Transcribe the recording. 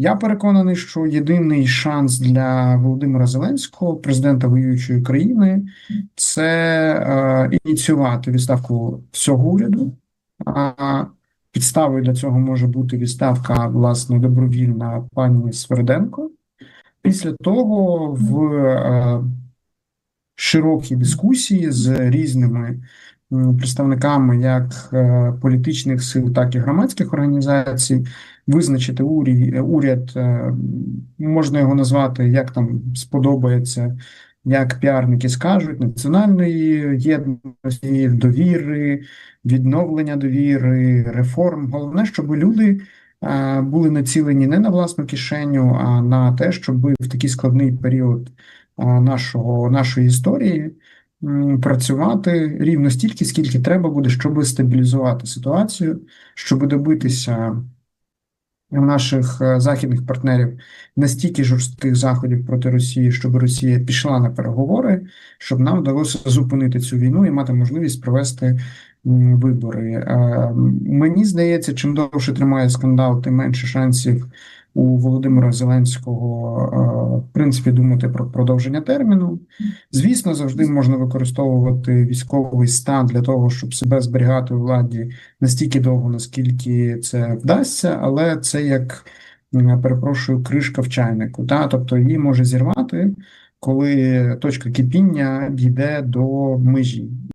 Я переконаний, що єдиний шанс для Володимира Зеленського, президента воюючої країни, це е, ініціювати відставку всього уряду. А підставою для цього може бути відставка власне добровільна пані Сверденко. Після того в е, широкій дискусії з різними представниками як е, політичних сил, так і громадських організацій визначити урі- уряд, е, можна його назвати як там сподобається, як піарники скажуть, національної єдності, довіри, відновлення довіри, реформ. Головне, щоб люди е, були націлені не на власну кишеню, а на те, щоб в такий складний період нашого, нашої історії працювати рівно стільки, скільки треба буде, щоб стабілізувати ситуацію, щоб добитися наших е, західних партнерів настільки жорстких заходів проти Росії, щоб Росія пішла на переговори, щоб нам вдалося зупинити цю війну і мати можливість провести вибори. Е, Мені здається, чим довше тримає скандал, тим менше шансів у Володимира Зеленського е, в принципі думати про продовження терміну. Звісно, завжди можна використовувати військовий стан для того, щоб себе зберігати у владі настільки довго, наскільки це вдасться, але це як перепрошую, кришка в чайнику. Та? Тобто її може зірвати, коли точка кипіння дійде до межі.